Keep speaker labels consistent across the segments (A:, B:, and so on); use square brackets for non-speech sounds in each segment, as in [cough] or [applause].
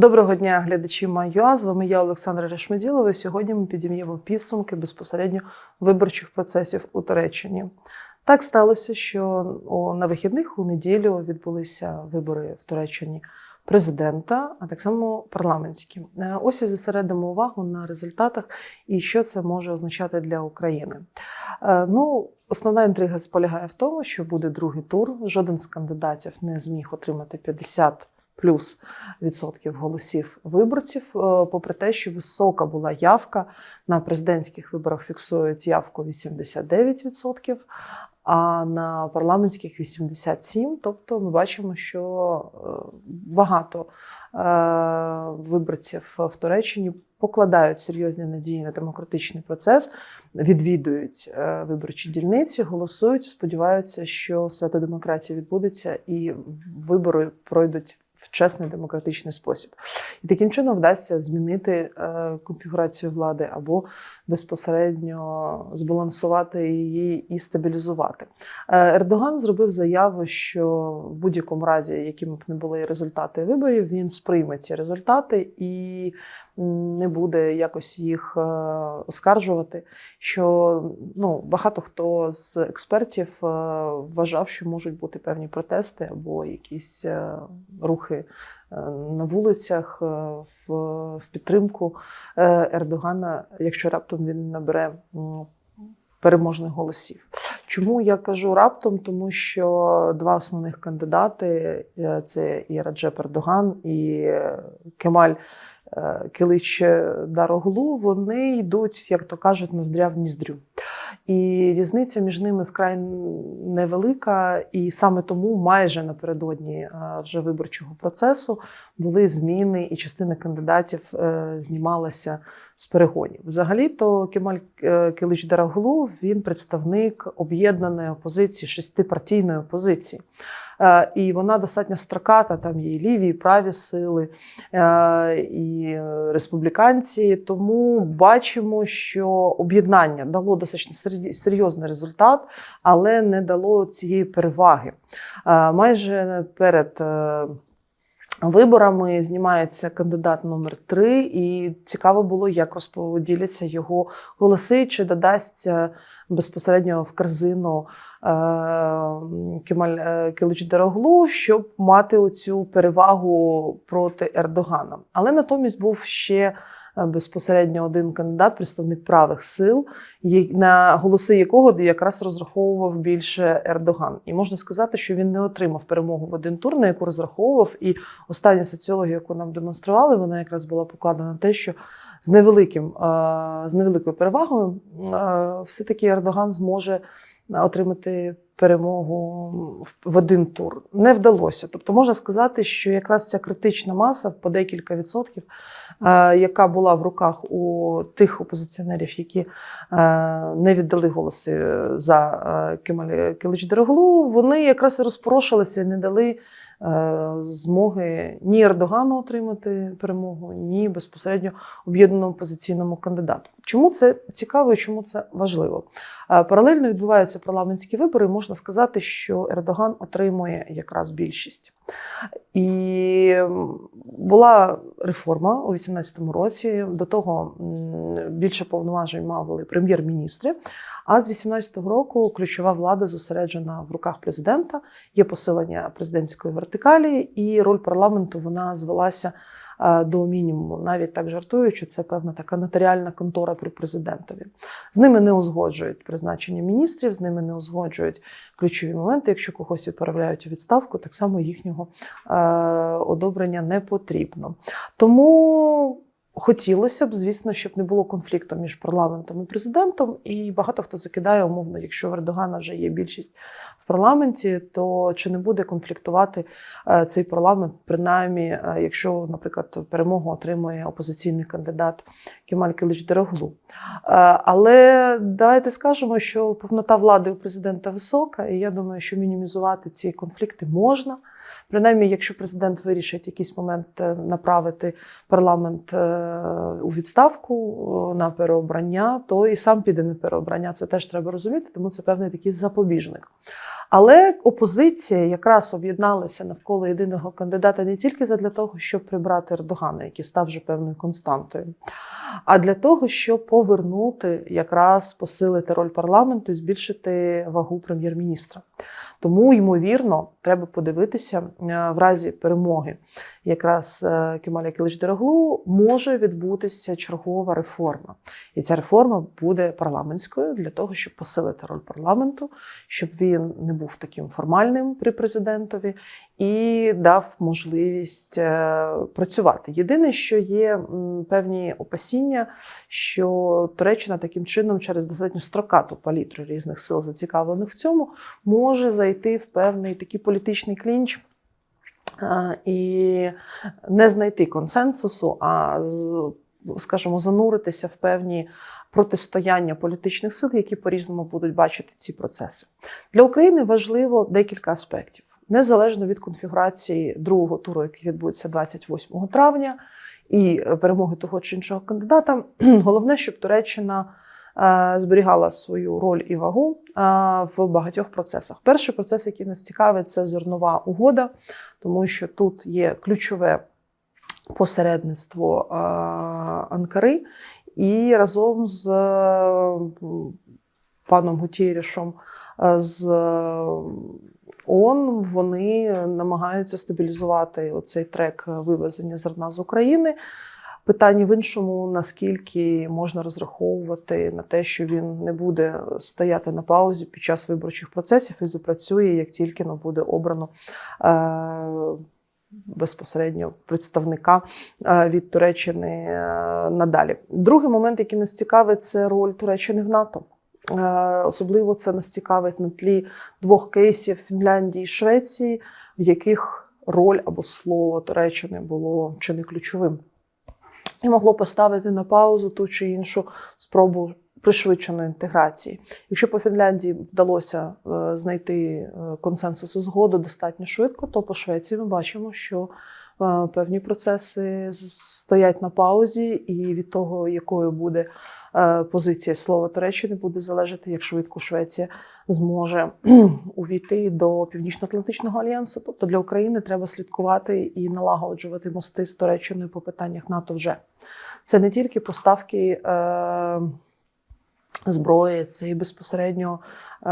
A: Доброго дня, глядачі Майюа. З вами я, Олександра Решмеділова. Сьогодні ми підім'ємо підсумки безпосередньо виборчих процесів у Туреччині. Так сталося, що на вихідних у неділю відбулися вибори в Туреччині президента, а так само парламентські. Е, Ось і зосередимо увагу на результатах і що це може означати для України. Е, Ну, основна інтрига полягає в тому, що буде другий тур. Жоден з кандидатів не зміг отримати 50 плюс відсотків голосів виборців, е, попри те, що висока була явка на президентських виборах фіксують явку 89%, а на парламентських 87%. Тобто ми бачимо, що е, багато е, виборців в Туреччині покладають серйозні надії на демократичний процес, відвідують виборчі дільниці, голосують, сподіваються, що свято демократії відбудеться і вибори пройдуть в чесний демократичний спосіб. І таким чином вдасться змінити е, конфігурацію влади або безпосередньо збалансувати її і стабілізувати. Е, Ердоган зробив заяву, що в будь-якому разі, якими б не були результати виборів, він сприйме ці результати і не буде якось їх е, оскаржувати. Що ну, багато хто з експертів вважав, що можуть бути певні протести або якісь е, рухи е, на вулицях е, в, підтримку е, Ердогана, якщо раптом він набере переможних голосів. Чому я кажу раптом? Тому що два основних кандидати це і Раджеп Ердоган, і Кемаль е, Килич Дароглу, вони йдуть, як то кажуть, ноздря в ніздрю. І різниця між ними вкрай невелика, і саме тому майже напередодні е, вже виборчого процесу були зміни, і частина кандидатів е, знімалася з перегонів. Взагалі-то Кемаль е, Килич Дароглу він представник об'єднаної опозиції, шестипартійної опозиції. Е, І вона достатньо строката, там є і ліві, і праві сили, е, і республіканці. Тому бачимо, що об'єднання дало достатньо серйозний результат, але не дало цієї переваги. Е, Майже перед виборами знімається кандидат номер три, і цікаво було, як розподіляться його голоси, чи додасться безпосередньо в корзину Кемаль е, Дароглу, щоб мати оцю перевагу проти Ердогана. Але натомість був ще е, безпосередньо один кандидат, представник правих сил, на голоси якого якраз розраховував більше Ердоган. І можна сказати, що він не отримав перемогу в один тур, на яку розраховував. І остання соціологія, яку нам демонстрували, вона якраз була покладена на те, що з невеликим е, з невеликою перевагою е, все-таки Ердоган зможе отримати перемогу в- один тур. Не вдалося. Тобто можна сказати, що якраз ця критична маса по декілька відсотків, е, яка була в руках у тих опозиціонерів, які е, не віддали голоси за е, Кемаль Килич Дереглу, вони якраз і розпорошилися і не дали змоги ні Ердогану отримати перемогу, ні безпосередньо об'єднаному опозиційному кандидату. Чому це цікаво і чому це важливо? Е, Паралельно відбуваються парламентські вибори. і Можна сказати, що Ердоган отримує якраз більшість. І була реформа у 2018 році. До того більше повноважень мали прем'єр-міністри. А з 2018 року ключова влада зосереджена в руках президента. Є посилення президентської вертикалі, і роль парламенту вона звелася е, до мінімуму. Навіть так жартують, що це певна така нотаріальна контора при президентові. З ними не узгоджують призначення міністрів, з ними не узгоджують ключові моменти. Якщо когось відправляють у відставку, так само їхнього е, одобрення не потрібно. Тому. Хотілося б, звісно, щоб не було конфлікту між парламентом і президентом. І багато хто закидає умовно, якщо в Ердогана вже є більшість в парламенті, то чи не буде конфліктувати е, цей парламент, принаймні, е, якщо, наприклад, перемогу отримує опозиційний кандидат Кемаль Килич Дереглу. Е, Але давайте скажемо, що повнота влади у президента висока, і я думаю, що мінімізувати ці конфлікти можна. Принаймні, якщо президент вирішить якийсь момент направити парламент у відставку на переобрання, то і сам піде на переобрання. Це теж треба розуміти, тому це певний такий запобіжник. Але опозиція якраз об'єдналася навколо єдиного кандидата не тільки для того, щоб прибрати Ердогана, який став вже певною константою, а для того, щоб повернути якраз посилити роль парламенту і збільшити вагу прем'єр-міністра. Тому, ймовірно, треба подивитися е, в разі перемоги якраз е, Кемаля Кілич Дереглу може відбутися чергова реформа. І ця реформа буде парламентською для того, щоб посилити роль парламенту, щоб він не був таким формальним при президентові і дав можливість е, працювати. Єдине, що є певні опасіння, що Туреччина таким чином через достатньо строкату палітру різних сил зацікавлених в цьому може зайти в певний такий політичний клінч. Е, І не знайти консенсусу, а скажімо, зануритися в певні протистояння політичних сил, які по-різному будуть бачити ці процеси. Для України важливо декілька аспектів. Незалежно від конфігурації другого туру, який відбудеться 28 травня, і перемоги того чи іншого кандидата, [clears throat] головне, щоб Туреччина е, зберігала свою роль і вагу е, в багатьох процесах. Перший процес, який нас цікавить, це зернова угода, тому що тут є ключове посередництво е, Анкари, і разом з е, паном Гутєрішем е, з е, ООН вони намагаються стабілізувати оцей трек вивезення зерна з України. Питання в іншому, наскільки можна розраховувати на те, що він не буде стояти на паузі під час виборчих процесів і запрацює, як тільки ну, буде обрано е, безпосередньо представника е, від Туреччини е, надалі. Другий момент, який нас цікавить, це роль Туреччини в НАТО. Особливо це нас цікавить на тлі двох кейсів Фінляндії і Швеції, в яких роль або слово Туреччини було чи не ключовим, і могло поставити на паузу ту чи іншу спробу пришвидшеної інтеграції. Якщо по Фінляндії вдалося е, знайти е, консенсус і згоду достатньо швидко, то по Швеції ми бачимо, що е, певні процеси стоять на паузі, і від того, якою буде позиція слова Туреччини, буде залежати, як швидко Швеція зможе [clears throat] увійти до Північно-Атлантичного альянсу. Тобто для України треба слідкувати і налагоджувати мости з Туреччиною по питаннях НАТО вже. Це не тільки поставки. Е, зброї, це і безпосередньо е,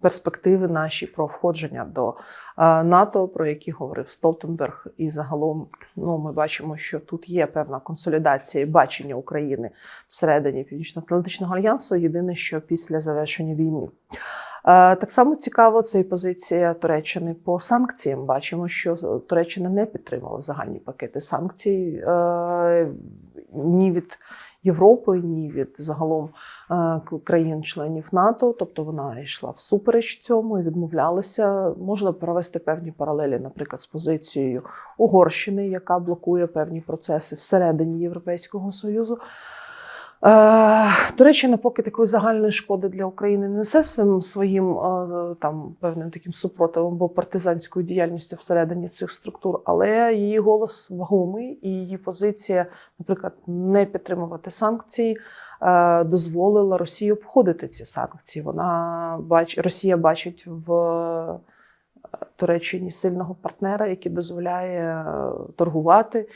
A: перспективи наші про входження до е, НАТО, про які говорив Столтенберг. І загалом ну, ми бачимо, що тут є певна консолідація і бачення України всередині Північно-Атлантичного альянсу. Єдине, що після завершення війни. Е, Так само цікаво це і позиція Туреччини по санкціям. Бачимо, що Туреччина не підтримала загальні пакети санкцій е, ні від Європи, ні від загалом е, країн-членів НАТО. Тобто вона йшла всупереч цьому і відмовлялася. Можна провести певні паралелі, наприклад, з позицією Угорщини, яка блокує певні процеси всередині Європейського Союзу. Е, Туреччина поки такої загальної шкоди для України не несе своїм е, там певним таким супротивом або партизанською діяльністю всередині цих структур, але її голос вагомий і її позиція, наприклад, не підтримувати санкції, е, дозволила Росії обходити ці санкції. Вона бач, Росія бачить в Туреччині сильного партнера, який дозволяє торгувати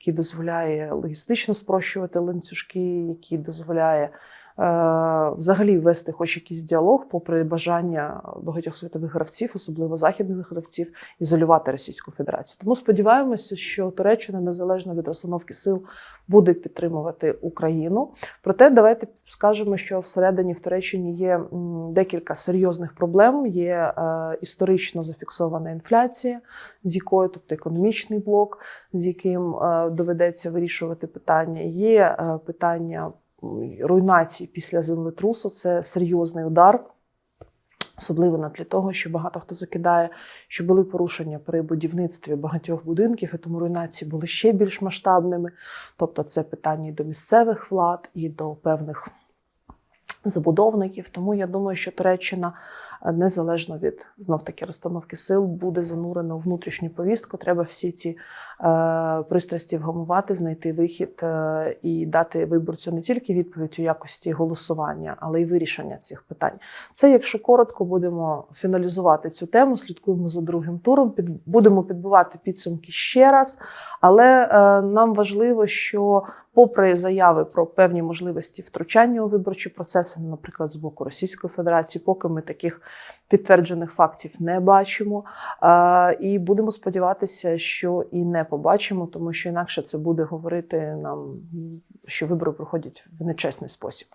A: який дозволяє логістично спрощувати ланцюжки, який дозволяє взагалі вести хоч якийсь діалог, попри бажання багатьох світових гравців, особливо західних гравців, ізолювати Російську Федерацію. Тому сподіваємося, що Туреччина незалежно від розстановки сил буде підтримувати Україну. Проте давайте скажемо, що всередині в Туреччині є декілька серйозних проблем. Є е, історично зафіксована інфляція, з якою, тобто економічний блок, з яким е, доведеться вирішувати питання. Є е, питання руйнації після землетрусу. Це серйозний удар. Особливо на тлі того, що багато хто закидає, що були порушення при будівництві багатьох будинків, і тому руйнації були ще більш масштабними. Тобто, це питання і до місцевих влад, і до певних забудовників. Тому я думаю, що Туреччина е, незалежно від знов таки розстановки сил буде занурена у внутрішню повістку. Треба всі ці е, пристрасті вгамувати, знайти вихід е, і дати виборцю не тільки відповідь у якості голосування, але й вирішення цих питань. Це, якщо коротко, будемо фіналізувати цю тему. Слідкуємо за другим туром. Під будемо підбивати підсумки ще раз. Але е, нам важливо, що, попри заяви про певні можливості втручання у виборчі процеси, наприклад, з боку Російської Федерації, поки ми таких підтверджених фактів не бачимо. І будемо сподіватися, що і не побачимо, тому що інакше це буде говорити нам, що вибори проходять в нечесний спосіб.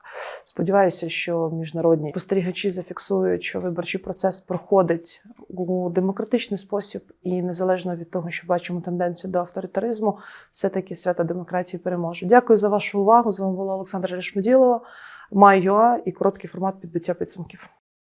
A: Сподіваюся, що міжнародні спостерігачі зафіксують, що виборчий процес проходить у демократичний спосіб, і незалежно від того, що бачимо тенденцію до авторитаризму, все-таки свята демократії переможе. Дякую за вашу увагу. З вами була Олександра Решмеділова, Майюа і короткий формат підбиття підсумків.